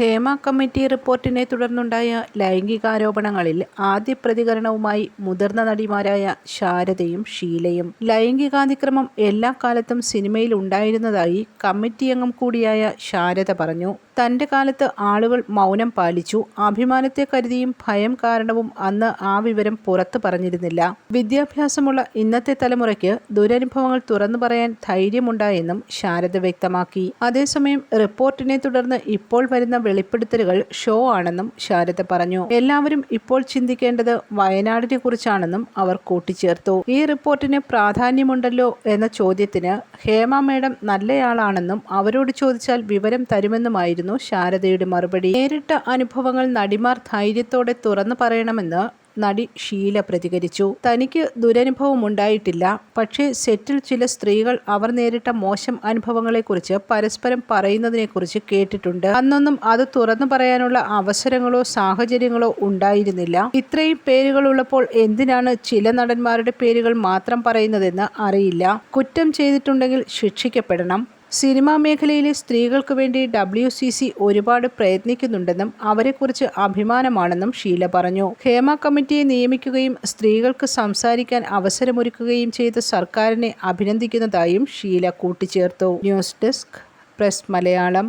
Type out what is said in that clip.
Hema committee റിപ്പോർട്ടിനെ തുടർന്നുണ്ടായ ലൈംഗികാരോപണങ്ങളിൽ ആദ്യ പ്രതികരണവുമായി മുതിർന്ന നടിമാരായ ശാരദയും ഷീലയും. ലൈംഗികാതിക്രമം എല്ലാ കാലത്തും സിനിമയിൽ ഉണ്ടായിരുന്നതായി കമ്മിറ്റി അംഗം കൂടിയായ ശാരദ പറഞ്ഞു. തന്റെ കാലത്ത് ആളുകൾ മൗനം പാലിച്ചു. അഭിമാനത്തെ കരുതിയും ഭയം കാരണവും അന്ന് ആ വിവരം പുറത്തു പറഞ്ഞിരുന്നില്ല. വിദ്യാഭ്യാസമുള്ള ഇന്നത്തെ തലമുറയ്ക്ക് ദുരനുഭവങ്ങൾ തുറന്നു പറയാൻ ധൈര്യമുണ്ടായെന്നും ശാരദ വ്യക്തമാക്കി. അതേസമയം റിപ്പോർട്ടിനെ തുടർന്ന് ഇപ്പോൾ വരുന്ന വെളിപ്പെടുത്തലുകൾ ഷോ ആണെന്നും ശാരദ പറഞ്ഞു. എല്ലാവരും ഇപ്പോൾ ചിന്തിക്കേണ്ടത് വയനാടിനെ കുറിച്ചാണെന്നും അവർ കൂട്ടിച്ചേർത്തു. ഈ റിപ്പോർട്ടിന് പ്രാധാന്യമുണ്ടല്ലോ എന്ന ചോദ്യത്തിന് ഹേമ മേഡം നല്ലയാളാണെന്നും അവരോട് ചോദിച്ചാൽ വിവരം തരുമെന്നുമായിരുന്നു ശാരദയുടെ മറുപടി. നേരിട്ട അനുഭവങ്ങൾ നടിമാർ ധൈര്യത്തോടെ തുറന്നു പറയണമെന്ന് നടി ഷീല പ്രതികരിച്ചു. തനിക്ക് ദുരനുഭവം ഉണ്ടായിട്ടില്ല പക്ഷേ സെറ്റിൽ ചില സ്ത്രീകൾ അവർ നേരിട്ട മോശം അനുഭവങ്ങളെക്കുറിച്ച് പരസ്പരം പറയുന്നതിനെക്കുറിച്ച് കേട്ടിട്ടുണ്ട്. അന്നൊന്നും അത് തുറന്നു പറയാനുള്ള അവസരങ്ങളോ സാഹചര്യങ്ങളോ ഉണ്ടായിരുന്നില്ല. ഇത്രയും പേരുകൾ ഉള്ളപ്പോൾ എന്തിനാണ് ചില നടന്മാരുടെ പേരുകൾ മാത്രം പറയുന്നതെന്ന് അറിയില്ല. കുറ്റം ചെയ്തിട്ടുണ്ടെങ്കിൽ ശിക്ഷിക്കപ്പെടണം. സിനിമാ മേഖലയിലെ സ്ത്രീകൾക്ക് വേണ്ടി ഡബ്ല്യു സി സി ഒരുപാട് പ്രയത്നിക്കുന്നുണ്ടെന്നും അവരെക്കുറിച്ച് അഭിമാനമാണെന്നും ഷീല പറഞ്ഞു. ഹേമ കമ്മിറ്റിയെ നിയമിക്കുകയും സ്ത്രീകൾക്ക് സംസാരിക്കാൻ അവസരമൊരുക്കുകയും ചെയ്ത സർക്കാരിനെ അഭിനന്ദിക്കുന്നതായും ഷീല കൂട്ടിച്ചേർത്തു. News desk press Malayalam.